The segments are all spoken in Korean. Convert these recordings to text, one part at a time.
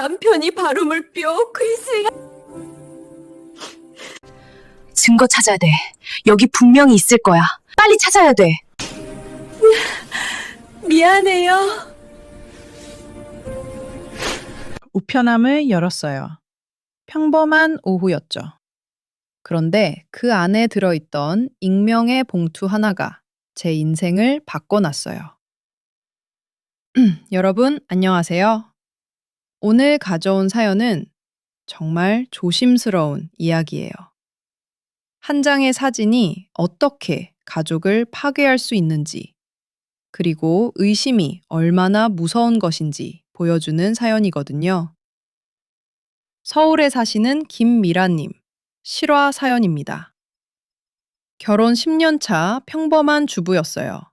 남편이 바로 물뼈 글쎄 증거 찾아야 돼. 여기 분명히 있을 거야. 빨리 찾아야 돼. 미안해요. 우편함을 열었어요. 평범한 오후였죠. 그런데 그 안에 들어있던 익명의 봉투 하나가 제 인생을 바꿔놨어요. 여러분, 안녕하세요. 오늘 가져온 사연은 정말 조심스러운 이야기예요. 한 장의 사진이 어떻게 가족을 파괴할 수 있는지, 그리고 의심이 얼마나 무서운 것인지 보여주는 사연이거든요. 서울에 사시는 김미라님, 실화 사연입니다. 결혼 10년 차 평범한 주부였어요.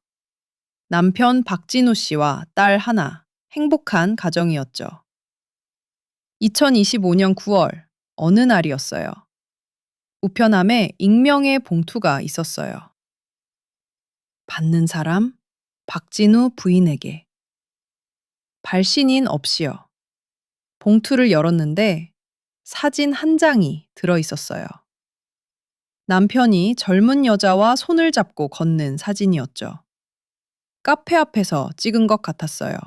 남편 박진우 씨와 딸 하나, 행복한 가정이었죠. 2025년 9월, 어느 날이었어요. 우편함에 익명의 봉투가 있었어요. 받는 사람, 박진우 부인에게. 발신인 없이요. 봉투를 열었는데 사진 한 장이 들어 있었어요. 남편이 젊은 여자와 손을 잡고 걷는 사진이었죠. 카페 앞에서 찍은 것 같았어요.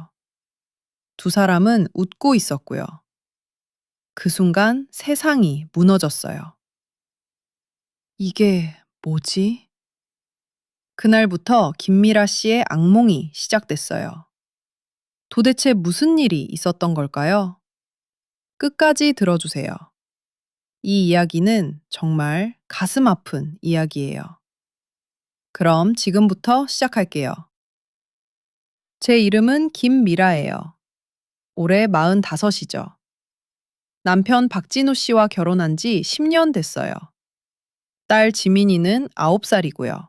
두 사람은 웃고 있었고요. 그 순간 세상이 무너졌어요. 이게 뭐지? 그날부터 김미라 씨의 악몽이 시작됐어요. 도대체 무슨 일이 있었던 걸까요? 끝까지 들어주세요. 이 이야기는 정말 가슴 아픈 이야기예요. 그럼 지금부터 시작할게요. 제 이름은 김미라예요. 올해 45이죠. 남편 박진우 씨와 결혼한 지 10년 됐어요. 딸 지민이는 9살이고요.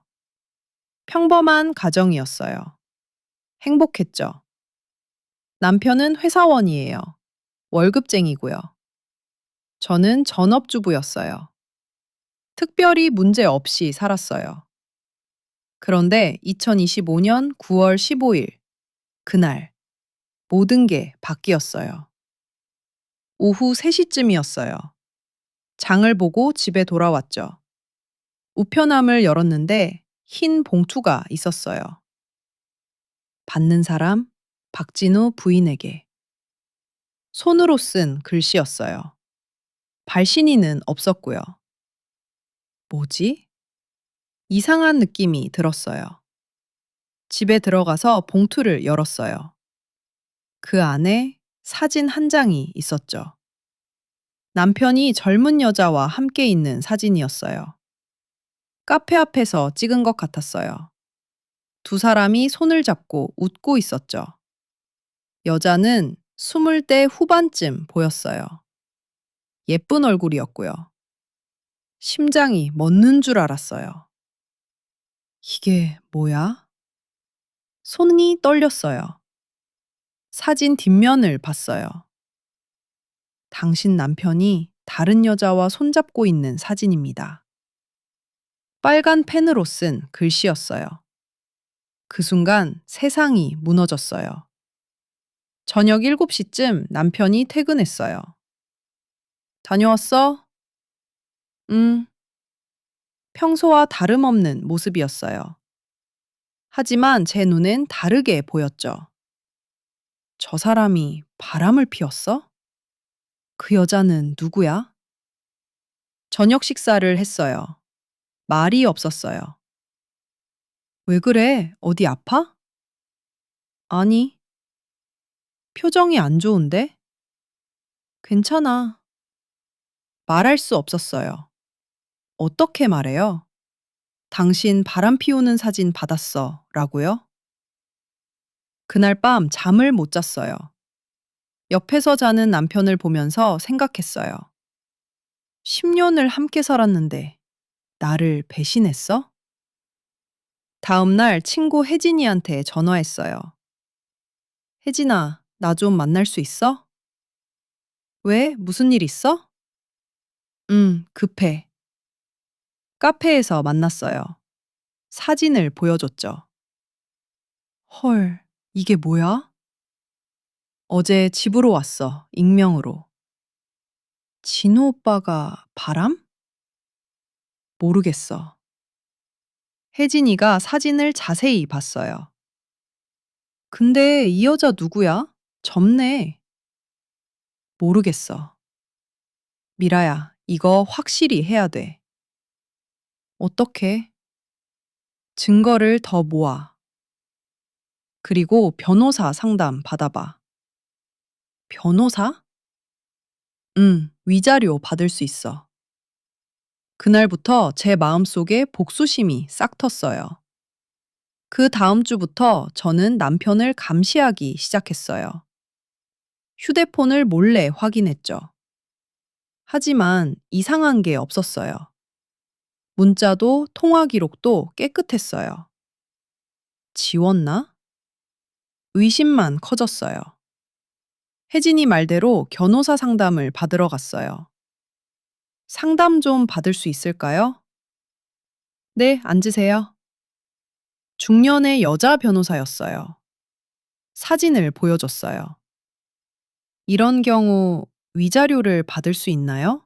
평범한 가정이었어요. 행복했죠. 남편은 회사원이에요. 월급쟁이고요. 저는 전업주부였어요. 특별히 문제 없이 살았어요. 그런데 2025년 9월 15일, 그날, 모든 게 바뀌었어요. 오후 3시쯤이었어요. 장을 보고 집에 돌아왔죠. 우편함을 열었는데 흰 봉투가 있었어요. 받는 사람, 박진우 부인에게. 손으로 쓴 글씨였어요. 발신인은 없었고요. 뭐지? 이상한 느낌이 들었어요. 집에 들어가서 봉투를 열었어요. 그 안에 사진 한 장이 있었죠. 남편이 젊은 여자와 함께 있는 사진이었어요. 카페 앞에서 찍은 것 같았어요. 두 사람이 손을 잡고 웃고 있었죠. 여자는 스물 대 후반쯤 보였어요. 예쁜 얼굴이었고요. 심장이 멎는 줄 알았어요. 이게 뭐야? 손이 떨렸어요. 사진 뒷면을 봤어요. 당신 남편이 다른 여자와 손잡고 있는 사진입니다. 빨간 펜으로 쓴 글씨였어요. 그 순간 세상이 무너졌어요. 저녁 7시쯤 남편이 퇴근했어요. 다녀왔어? 응. 평소와 다름없는 모습이었어요. 하지만 제 눈엔 다르게 보였죠. 저 사람이 바람을 피웠어? 그 여자는 누구야? 저녁 식사를 했어요. 말이 없었어요. 왜 그래? 어디 아파? 아니. 표정이 안 좋은데? 괜찮아. 말할 수 없었어요. 어떻게 말해요? 당신 바람 피우는 사진 받았어. 라고요? 그날 밤 잠을 못 잤어요. 옆에서 자는 남편을 보면서 생각했어요. 10년을 함께 살았는데 나를 배신했어? 다음 날 친구 혜진이한테 전화했어요. 혜진아, 나 좀 만날 수 있어? 왜? 무슨 일 있어? 응, 급해. 카페에서 만났어요. 사진을 보여줬죠. 헐, 이게 뭐야? 어제 집으로 왔어. 익명으로. 진호 오빠가 바람? 모르겠어. 혜진이가 사진을 자세히 봤어요. 근데 이 여자 누구야? 젊네. 모르겠어. 미라야, 이거 확실히 해야 돼. 어떻게? 증거를 더 모아. 그리고 변호사 상담 받아봐. 변호사? 응, 위자료 받을 수 있어. 그날부터 제 마음속에 복수심이 싹 텄어요. 그 다음 주부터 저는 남편을 감시하기 시작했어요. 휴대폰을 몰래 확인했죠. 하지만 이상한 게 없었어요. 문자도 통화 기록도 깨끗했어요. 지웠나? 의심만 커졌어요. 혜진이 말대로 변호사 상담을 받으러 갔어요. 상담 좀 받을 수 있을까요? 네, 앉으세요. 중년의 여자 변호사였어요. 사진을 보여줬어요. 이런 경우 위자료를 받을 수 있나요?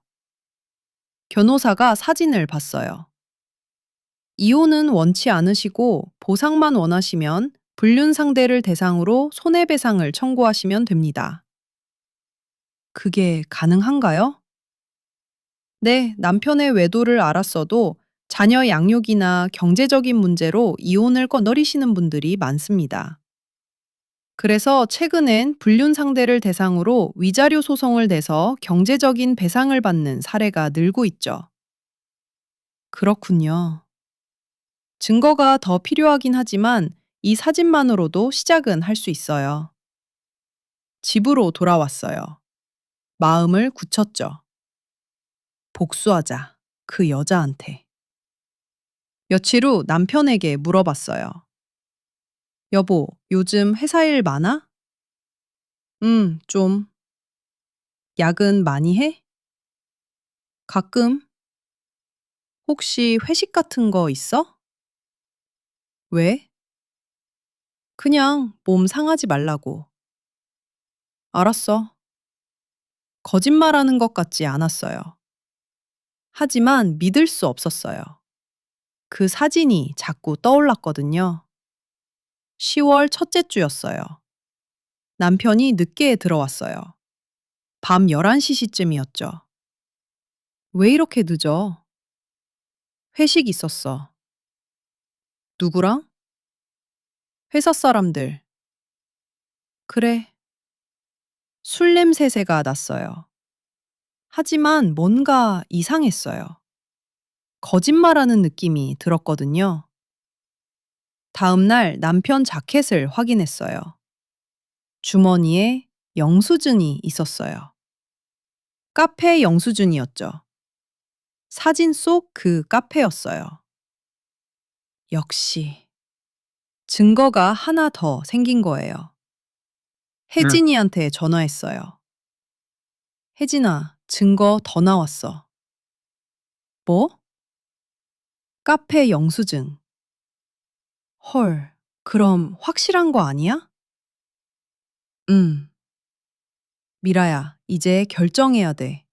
변호사가 사진을 봤어요. 이혼은 원치 않으시고 보상만 원하시면 불륜 상대를 대상으로 손해배상을 청구하시면 됩니다. 그게 가능한가요? 네, 남편의 외도를 알았어도 자녀 양육이나 경제적인 문제로 이혼을 꺼너리시는 분들이 많습니다. 그래서 최근엔 불륜 상대를 대상으로 위자료 소송을 내서 경제적인 배상을 받는 사례가 늘고 있죠. 그렇군요. 증거가 더 필요하긴 하지만 이 사진만으로도 시작은 할 수 있어요. 집으로 돌아왔어요. 마음을 굳혔죠. 복수하자. 그 여자한테. 며칠 후 남편에게 물어봤어요. 여보, 요즘 회사 일 많아? 음, 좀. 야근 많이 해? 가끔. 혹시 회식 같은 거 있어? 왜? 그냥 몸 상하지 말라고. 알았어. 거짓말하는 것 같지 않았어요. 하지만 믿을 수 없었어요. 그 사진이 자꾸 떠올랐거든요. 10월 첫째 주였어요. 남편이 늦게 들어왔어요. 밤 11시쯤이었죠. 왜 이렇게 늦어? 회식 있었어. 누구랑? 회사 사람들. 그래. 술 냄새새가 났어요. 하지만 뭔가 이상했어요. 거짓말하는 느낌이 들었거든요. 다음 날 남편 자켓을 확인했어요. 주머니에 영수증이 있었어요. 카페 영수증이었죠. 사진 속 그 카페였어요. 역시 증거가 하나 더 생긴 거예요. 혜진이한테 전화했어요. 혜진아, 증거 더 나왔어. 뭐? 카페 영수증. 헐, 그럼 확실한 거 아니야? 응. 미라야, 이제 결정해야 돼.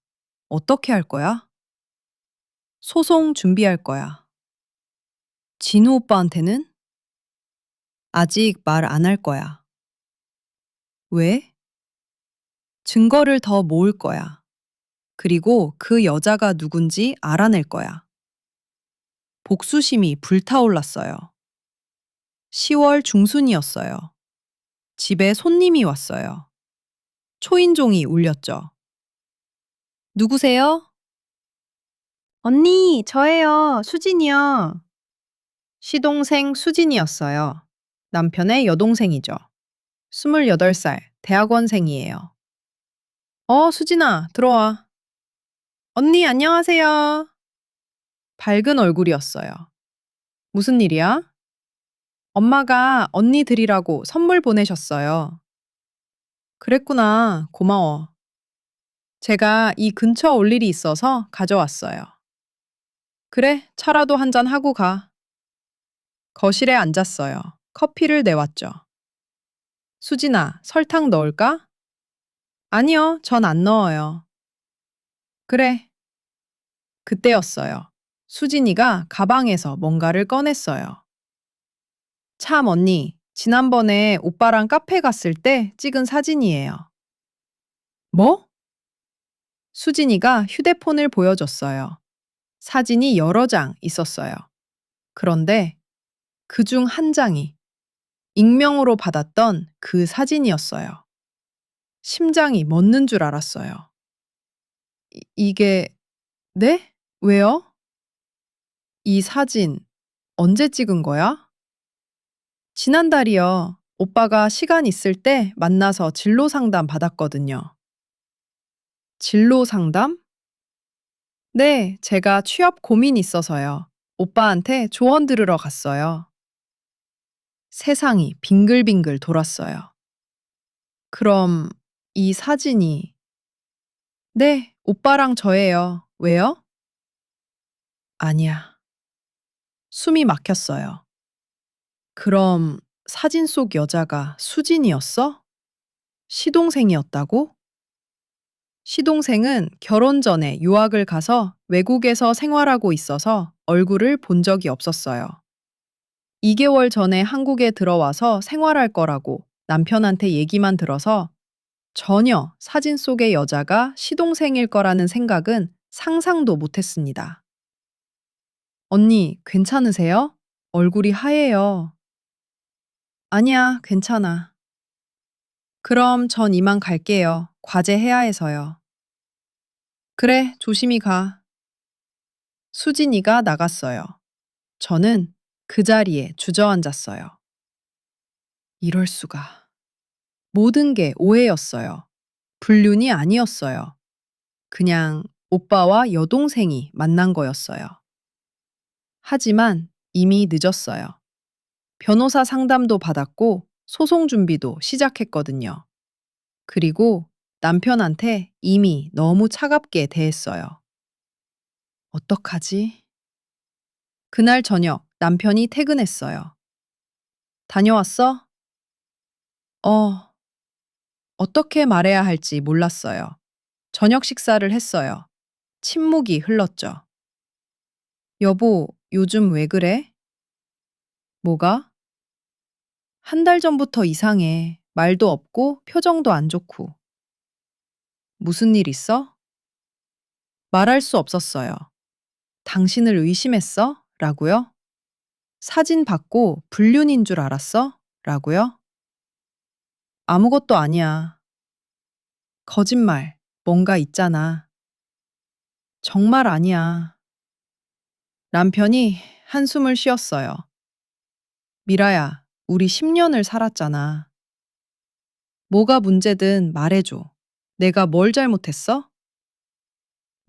어떻게 할 거야? 소송 준비할 거야. 진우 오빠한테는? 아직 말 안 할 거야. 왜? 증거를 더 모을 거야. 그리고 그 여자가 누군지 알아낼 거야. 복수심이 불타올랐어요. 10월 중순이었어요. 집에 손님이 왔어요. 초인종이 울렸죠. 누구세요? 언니, 저예요. 수진이요. 시동생 수진이었어요. 남편의 여동생이죠. 28살, 대학원생이에요. 어, 수진아, 들어와. 언니, 안녕하세요. 밝은 얼굴이었어요. 무슨 일이야? 엄마가 언니 드리라고 선물 보내셨어요. 그랬구나. 고마워. 제가 이 근처 올 일이 있어서 가져왔어요. 그래, 차라도 한잔 하고 가. 거실에 앉았어요. 커피를 내왔죠. 수진아, 설탕 넣을까? 아니요, 전 안 넣어요. 그래. 그때였어요. 수진이가 가방에서 뭔가를 꺼냈어요. 참, 언니. 지난번에 오빠랑 카페 갔을 때 찍은 사진이에요. 뭐? 수진이가 휴대폰을 보여줬어요. 사진이 여러 장 있었어요. 그런데 그 중 한 장이 익명으로 받았던 그 사진이었어요. 심장이 멎는 줄 알았어요. 이, 이게, 네? 왜요? 이 사진 언제 찍은 거야? 지난달이요. 오빠가 시간 있을 때 만나서 진로 상담 받았거든요. 진로 상담? 네, 제가 취업 고민 있어서요. 오빠한테 조언 들으러 갔어요. 세상이 빙글빙글 돌았어요. 그럼 이 사진이 네, 오빠랑 저예요. 왜요? 아니야. 숨이 막혔어요. 그럼 사진 속 여자가 수진이었어? 시동생이었다고? 시동생은 결혼 전에 유학을 가서 외국에서 생활하고 있어서 얼굴을 본 적이 없었어요. 2개월 전에 한국에 들어와서 생활할 거라고 남편한테 얘기만 들어서 전혀 사진 속의 여자가 시동생일 거라는 생각은 상상도 못했습니다. 언니, 괜찮으세요? 얼굴이 하얘요. 아니야, 괜찮아. 그럼 전 이만 갈게요. 과제 해야 해서요. 그래, 조심히 가. 수진이가 나갔어요. 저는 그 자리에 주저앉았어요. 이럴 수가. 모든 게 오해였어요. 불륜이 아니었어요. 그냥 오빠와 여동생이 만난 거였어요. 하지만 이미 늦었어요. 변호사 상담도 받았고 소송 준비도 시작했거든요. 그리고 남편한테 이미 너무 차갑게 대했어요. 어떡하지? 그날 저녁 남편이 퇴근했어요. 다녀왔어? 어, 어떻게 말해야 할지 몰랐어요. 저녁 식사를 했어요. 침묵이 흘렀죠. 여보, 요즘 왜 그래? 뭐가? 한 달 전부터 이상해. 말도 없고 표정도 안 좋고. 무슨 일 있어? 말할 수 없었어요. 당신을 의심했어? 라고요? 사진 받고 불륜인 줄 알았어? 라고요? 아무것도 아니야. 거짓말, 뭔가 있잖아. 정말 아니야. 남편이 한숨을 쉬었어요. 미라야, 우리 10년을 살았잖아. 뭐가 문제든 말해줘. 내가 뭘 잘못했어?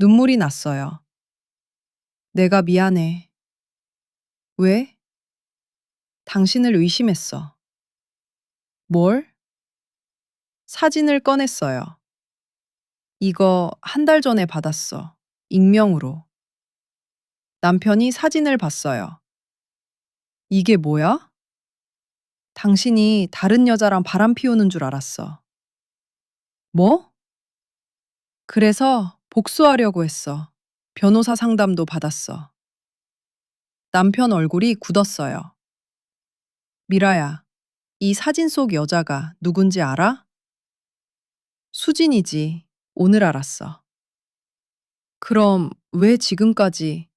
눈물이 났어요. 내가 미안해. 왜? 당신을 의심했어. 뭘? 사진을 꺼냈어요. 이거 한 달 전에 받았어. 익명으로. 남편이 사진을 봤어요. 이게 뭐야? 당신이 다른 여자랑 바람 피우는 줄 알았어. 뭐? 그래서 복수하려고 했어. 변호사 상담도 받았어. 남편 얼굴이 굳었어요. 미라야, 이 사진 속 여자가 누군지 알아? 수진이지. 오늘 알았어. 그럼 왜 지금까지?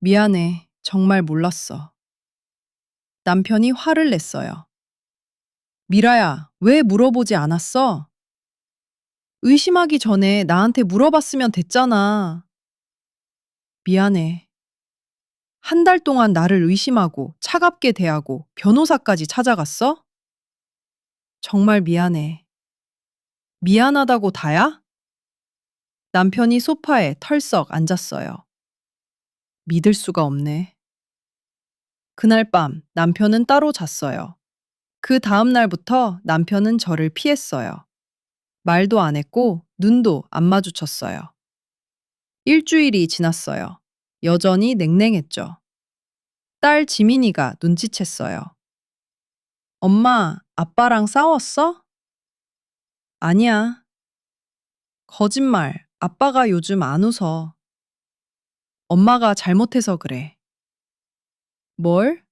미안해. 정말 몰랐어. 남편이 화를 냈어요. 미라야, 왜 물어보지 않았어? 의심하기 전에 나한테 물어봤으면 됐잖아. 미안해. 한 달 동안 나를 의심하고 차갑게 대하고 변호사까지 찾아갔어? 정말 미안해. 미안하다고 다야? 남편이 소파에 털썩 앉았어요. 믿을 수가 없네. 그날 밤 남편은 따로 잤어요. 그 다음 날부터 남편은 저를 피했어요. 말도 안 했고 눈도 안 마주쳤어요. 일주일이 지났어요. 여전히 냉랭했죠. 딸 지민이가 눈치챘어요. 엄마, 아빠랑 싸웠어? 아니야. 거짓말. 아빠가 요즘 안 웃어. 엄마가 잘못해서 그래. 뭘?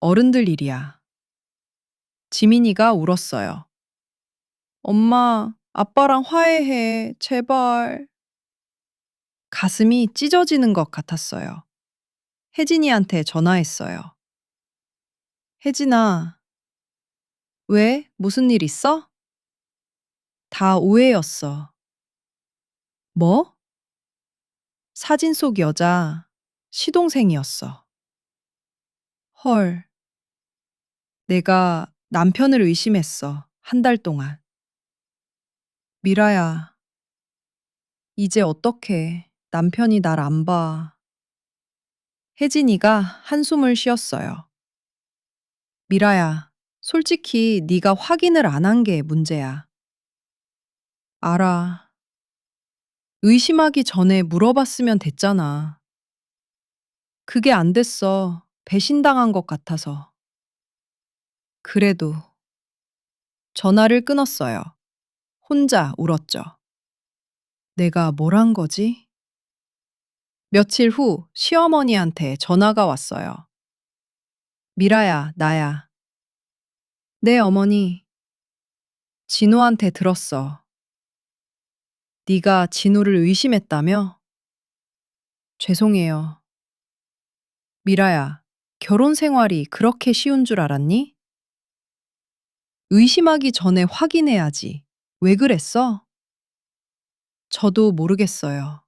어른들 일이야. 지민이가 울었어요. 엄마, 아빠랑 화해해. 제발. 가슴이 찢어지는 것 같았어요. 혜진이한테 전화했어요. 혜진아, 왜? 무슨 일 있어? 다 오해였어. 뭐? 사진 속 여자, 시동생이었어. 헐. 내가 남편을 의심했어. 한 달 동안. 미라야, 이제 어떡해. 남편이 날 안 봐. 혜진이가 한숨을 쉬었어요. 미라야, 솔직히 네가 확인을 안 한 게 문제야. 알아. 의심하기 전에 물어봤으면 됐잖아. 그게 안 됐어. 배신당한 것 같아서. 그래도 전화를 끊었어요. 혼자 울었죠. 내가 뭘 한 거지? 며칠 후 시어머니한테 전화가 왔어요. 미라야, 나야. 네, 어머니. 진호한테 들었어. 네가 진호를 의심했다며? 죄송해요. 미라야, 결혼 생활이 그렇게 쉬운 줄 알았니? 의심하기 전에 확인해야지. 왜 그랬어? 저도 모르겠어요.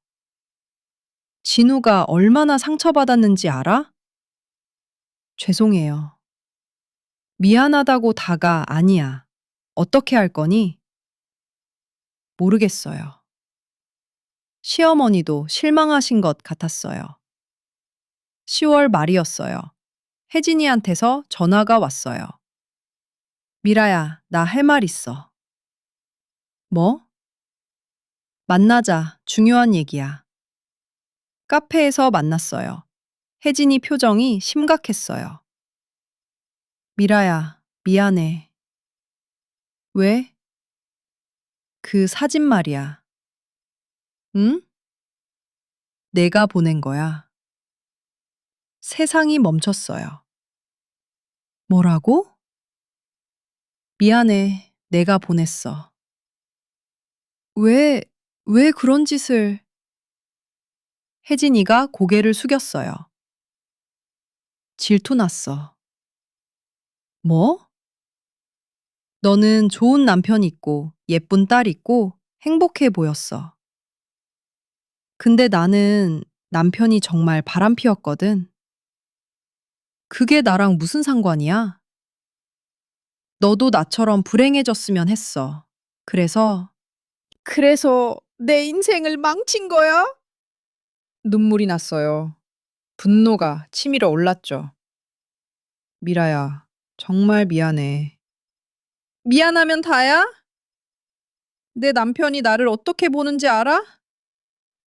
진우가 얼마나 상처받았는지 알아? 죄송해요. 미안하다고 다가 아니야. 어떻게 할 거니? 모르겠어요. 시어머니도 실망하신 것 같았어요. 10월 말이었어요. 혜진이한테서 전화가 왔어요. 미라야, 나 할 말 있어. 뭐? 만나자. 중요한 얘기야. 카페에서 만났어요. 혜진이 표정이 심각했어요. 미라야, 미안해. 왜? 그 사진 말이야. 응? 내가 보낸 거야. 세상이 멈췄어요. 뭐라고? 미안해. 내가 보냈어. 왜, 왜 그런 짓을? 혜진이가 고개를 숙였어요. 질투났어. 뭐? 너는 좋은 남편 있고 예쁜 딸 있고 행복해 보였어. 근데 나는 남편이 정말 바람피웠거든. 그게 나랑 무슨 상관이야? 너도 나처럼 불행해졌으면 했어. 그래서 그래서 내 인생을 망친 거야? 눈물이 났어요. 분노가 치밀어 올랐죠. 미라야, 정말 미안해. 미안하면 다야? 내 남편이 나를 어떻게 보는지 알아?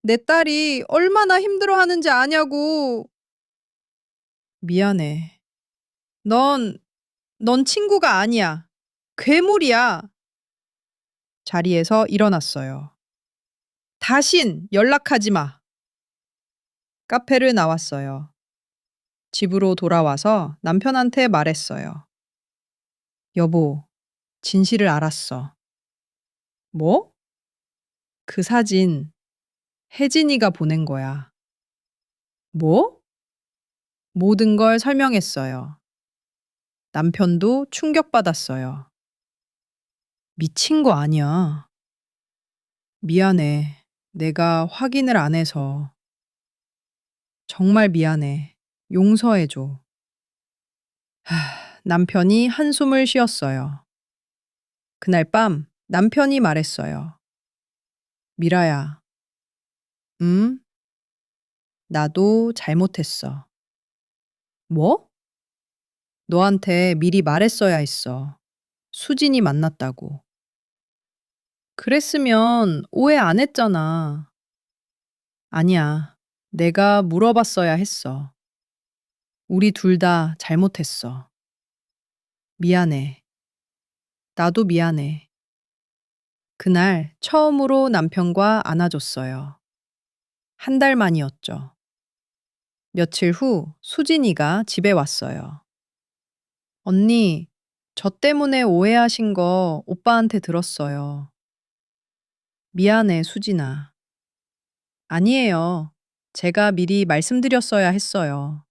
내 딸이 얼마나 힘들어 하는지 아냐고. 미안해. 넌, 넌 친구가 아니야. 괴물이야. 자리에서 일어났어요. 다신 연락하지 마. 카페를 나왔어요. 집으로 돌아와서 남편한테 말했어요. 여보, 진실을 알았어. 뭐? 그 사진 혜진이가 보낸 거야. 뭐? 모든 걸 설명했어요. 남편도 충격받았어요. 미친 거 아니야. 미안해. 내가 확인을 안 해서. 정말 미안해. 용서해줘. 하, 남편이 한숨을 쉬었어요. 그날 밤 남편이 말했어요. 미라야. 음? 나도 잘못했어. 뭐? 너한테 미리 말했어야 했어. 수진이 만났다고. 그랬으면 오해 안 했잖아. 아니야. 내가 물어봤어야 했어. 우리 둘 다 잘못했어. 미안해. 나도 미안해. 그날 처음으로 남편과 안아줬어요. 한 달 만이었죠. 며칠 후 수진이가 집에 왔어요. 언니, 저 때문에 오해하신 거 오빠한테 들었어요. 미안해, 수진아. 아니에요. 제가 미리 말씀드렸어야 했어요.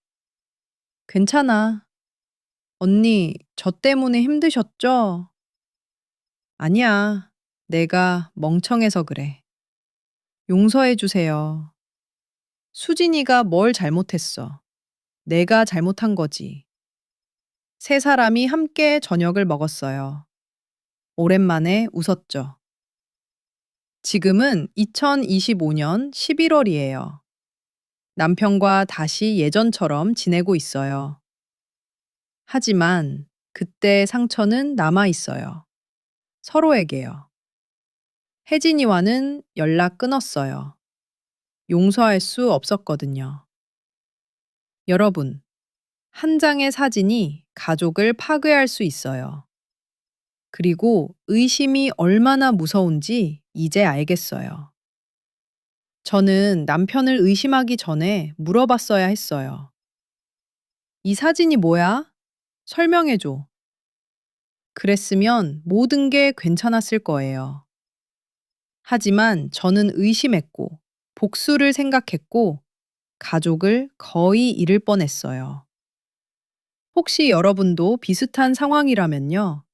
괜찮아. 언니, 저 때문에 힘드셨죠? 아니야. 내가 멍청해서 그래. 용서해 주세요. 수진이가 뭘 잘못했어? 내가 잘못한 거지. 세 사람이 함께 저녁을 먹었어요. 오랜만에 웃었죠. 지금은 2025년 11월이에요. 남편과 다시 예전처럼 지내고 있어요. 하지만 그때 상처는 남아 있어요. 서로에게요. 혜진이와는 연락 끊었어요. 용서할 수 없었거든요. 여러분, 한 장의 사진이 가족을 파괴할 수 있어요. 그리고 의심이 얼마나 무서운지 이제 알겠어요. 저는 남편을 의심하기 전에 물어봤어야 했어요. 이 사진이 뭐야? 설명해줘. 그랬으면 모든 게 괜찮았을 거예요. 하지만 저는 의심했고, 복수를 생각했고, 가족을 거의 잃을 뻔했어요. 혹시 여러분도 비슷한 상황이라면요.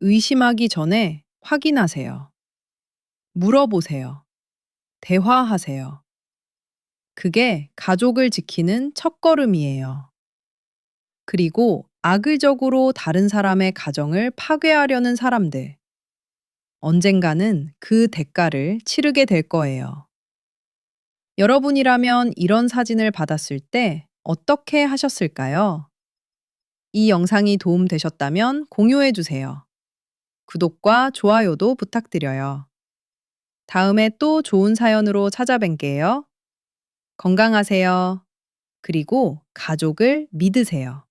의심하기 전에 확인하세요. 물어보세요. 대화하세요. 그게 가족을 지키는 첫걸음이에요. 그리고 악의적으로 다른 사람의 가정을 파괴하려는 사람들. 언젠가는 그 대가를 치르게 될 거예요. 여러분이라면 이런 사진을 받았을 때 어떻게 하셨을까요? 이 영상이 도움되셨다면 공유해 주세요. 구독과 좋아요도 부탁드려요. 다음에 또 좋은 사연으로 찾아뵐게요. 건강하세요. 그리고 가족을 믿으세요.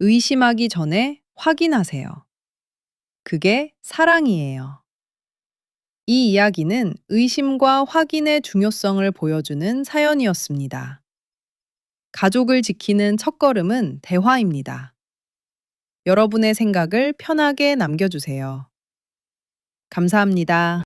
의심하기 전에 확인하세요. 그게 사랑이에요. 이 이야기는 의심과 확인의 중요성을 보여주는 사연이었습니다. 가족을 지키는 첫걸음은 대화입니다. 여러분의 생각을 편하게 남겨주세요. 감사합니다.